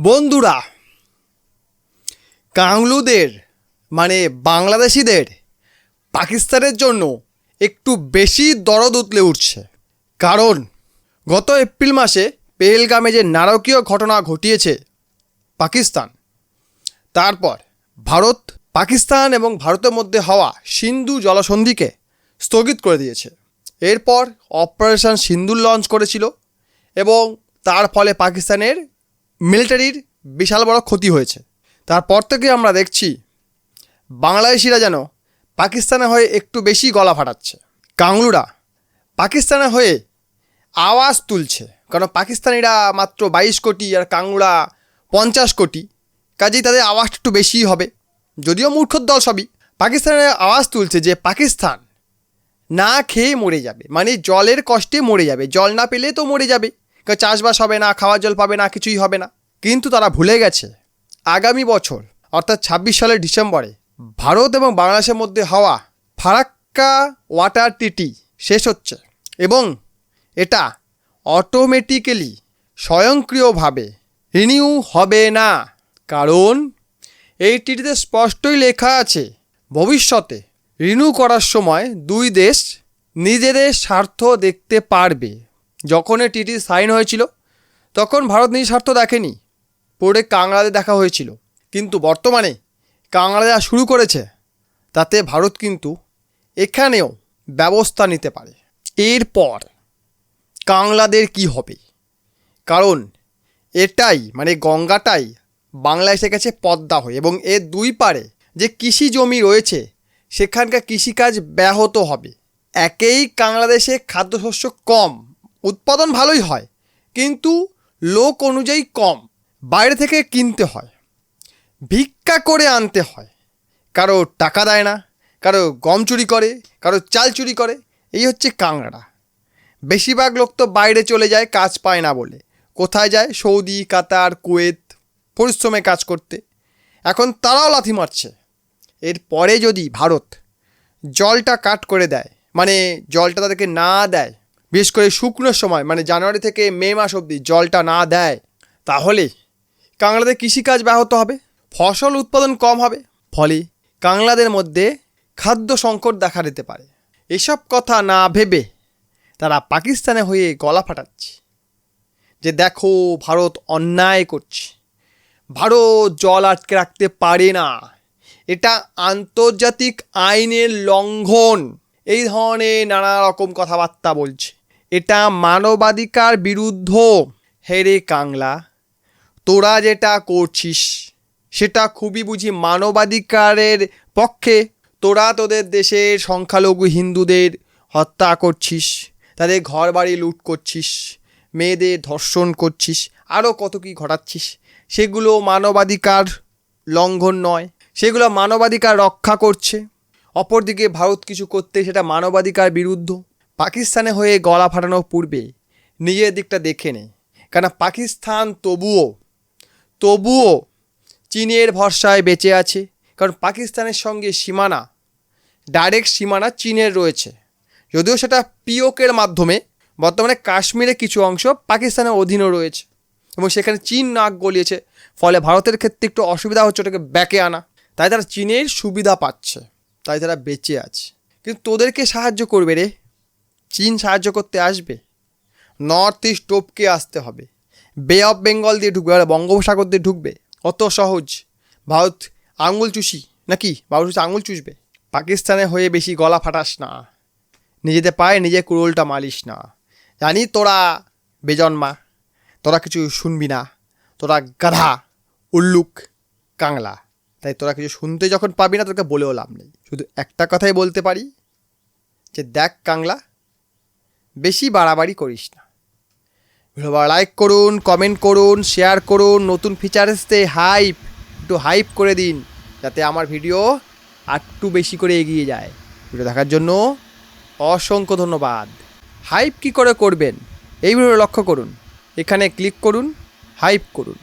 বন্ধুরা, কাংলুদের মানে বাংলাদেশিদের, পাকিস্তানের জন্য একটু বেশি দরদ উতলে উঠছে। কারণ, গত এপ্রিল মাসে পেহেলগামে যে নারকীয় ঘটনা ঘটিয়েছে পাকিস্তান, তারপর ভারত, পাকিস্তান এবং ভারতের মধ্যে হওয়া সিন্ধু জলসন্ধিকে স্থগিত করে দিয়েছে। এরপর অপারেশন সিন্দুর লঞ্চ করেছিল এবং তার ফলে পাকিস্তানের মিলিটারির বিশাল বড় ক্ষতি হয়েছে। তারপর থেকে আমরা দেখছি, বাংলাদেশিরা যেন পাকিস্তানে হয়ে একটু বেশি গলা ফাটাচ্ছে। কাংলুরা পাকিস্তানে হয়ে আওয়াজ তুলছে। কারণ পাকিস্তানিরা মাত্র বাইশ কোটি আর কাংলুরা পঞ্চাশ কোটি। কাজেই তাদের আওয়াজটা একটু বেশিই হবে। যদিও মূর্খর দল সবই। পাকিস্তানের আওয়াজ তুলছে যে পাকিস্তান না খেয়ে মরে যাবে। মানে জলের কষ্টে মরে যাবে। জল না পেলে তো মরে যাবে। কারণ চাষবাস হবে না, খাওয়ার জল পাবে না, কিছুই হবে না। কিন্তু তারা ভুলে গেছে, আগামী বছর, অর্থাৎ ছাব্বিশ সালের ডিসেম্বরে, ভারত এবং বাংলাদেশের মধ্যে হওয়া ফারাক্কা ওয়াটার টিটি শেষ হচ্ছে এবং এটা অটোমেটিক্যালি স্বয়ংক্রিয়ভাবে রিনিউ হবে না। কারণ এই টিটিতে স্পষ্টই লেখা আছে, ভবিষ্যতে রিনিউ করার সময় দুই দেশ নিজেদের স্বার্থ দেখতে পারবে। যখন এই টিটি সাইন হয়েছিল, তখন ভারত নিজ স্বার্থ দেখেনি। পরে কাংলাতে দেখা হয়েছিল। কিন্তু বর্তমানে যা শুরু করেছে, তাতে ভারত কিন্তু এখানেও ব্যবস্থা নিতে পারে। এরপর কাংলাদের কি হবে? কারণ এটাই মানে গঙ্গাটাই বাংলা এসে গেছে পদ্মা হয়ে এবং এর দুই পারে যে কৃষি জমি রয়েছে, সেখানকার কৃষিকাজ ব্যাহত হবে। একেই বাংলাদেশে খাদ্যশস্য কম। উৎপাদন ভালোই হয়, কিন্তু লোক অনুযায়ী কম, বাইরে থেকে কিনতে হয়। ভিক্ষা করে আনতে হয়। কারও টাকা দেয় না, কারও গম চুরি করে, কারও চাল চুরি করে, এই হচ্ছে কাংড়া বেশিরভাগ লোক তো বাইরে চলে যায়, কাজ পায় না বলে। কোথায় যায়? সৌদি, কাতার, কুয়েত, পরিশ্রমে কাজ করতে। এখন তারাও লাথি মারছে। এরপরে যদি ভারত জলটা কাট করে দেয় মানে জলটা তাদেরকে না দেয় বিশেষ করে শুকনোর সময় মানে জানুয়ারি থেকে মে মাস অবধি জলটা না দেয়, তাহলে কাংলাদের কৃষিকাজ ব্যাহত হবে, ফসল উৎপাদন কম হবে, ফলে কাংলাদের মধ্যে খাদ্য সংকট দেখা দিতে পারে। এসব কথা না ভেবে তারা পাকিস্তানে হয়ে গলা ফাটাচ্ছে, যে দেখো ভারত অন্যায় করছে। ভারত জল আটকে রাখতে পারে না। এটা আন্তর্জাতিক আইনের লঙ্ঘন। এই ধরনের নানা রকম কথাবার্তা বলছে। এটা মানবাধিকার বিরুদ্ধ। হেরে কাংলা, তোরা যেটা করছিস, সেটা খুবই বুঝি মানবাধিকারের পক্ষে। তোরা তোদের দেশের সংখ্যালঘু হিন্দুদের হত্যা করছিস, তাদের ঘর বাড়ি লুট করছিস, মেয়েদের ধর্ষণ করছিস আরও কত কী ঘটাচ্ছিস, সেগুলো মানবাধিকার লঙ্ঘন নয়, সেগুলো মানবাধিকার রক্ষা করছে। অপরদিকে ভারত কিছু করতে সেটা মানবাধিকার বিরুদ্ধ। পাকিস্তানে হয়ে গলা ফাটানোর পূর্বে নিজের দিকটা দেখে নে। কেন পাকিস্তান তবুও তবুও চীনের ভরসায় বেঁচে আছে। কারণ পাকিস্তানের সঙ্গে সীমানা ডাইরেক্ট সীমানা চীনের রয়েছে। যদিও সেটা পিওকের মাধ্যমে, বর্তমানে কাশ্মীরে কিছু অংশ পাকিস্তানের অধীনও রয়েছে এবং সেখানে চীন নাক গলিয়েছে। ফলে ভারতের ক্ষেত্রে একটু অসুবিধা হচ্ছে ওটাকে ব্যাকে আনা। তাই তারা চীনের সুবিধা পাচ্ছে, তাই তারা বেঁচে আছে। কিন্তু তোদেরকে সাহায্য করবে রে। সাহায্য করতে আসবে। নর্থ ইস্ট টোপকে আসতে হবে। বে অফ বেঙ্গল দিয়ে ঢুকবে আর বঙ্গোপসাগর দিয়ে ঢুকবে। অত সহজ। ভারত আঙুল চুষি নাকি? ভারত আঙুল চুষবে। পাকিস্তানে হয়ে বেশি গলা ফাটাস না। নিজেদের পায়ে নিজে কুড়োলটা মালিস না। জানি তোরা বেজন্মা, তোরা কিছু শুনবি না। তোরা গাধা, উল্লুক কাংলা তাই তোরা কিছু শুনতে যখন পাবি না তোকে বলেও লাভ নেই। শুধু একটা কথাই বলতে পারি যে দেখ কাংলা বেশি বাড়াবাড়ি করিস না। ভিডিও লাইক করুন কমেন্ট করুন শেয়ার করুন, নতুন ফিচার এসতে হাইপ একটু হাইপ করে দিন, যাতে আমার ভিডিও আরটু বেশি করে এগিয়ে যায়। ভিডিও দেখার জন্য অসংখ্য ধন্যবাদ। হাইপ কি করে করবেন? এই ভিডিও লক্ষ্য করুন। এখানে ক্লিক করুন হাইপ করুন।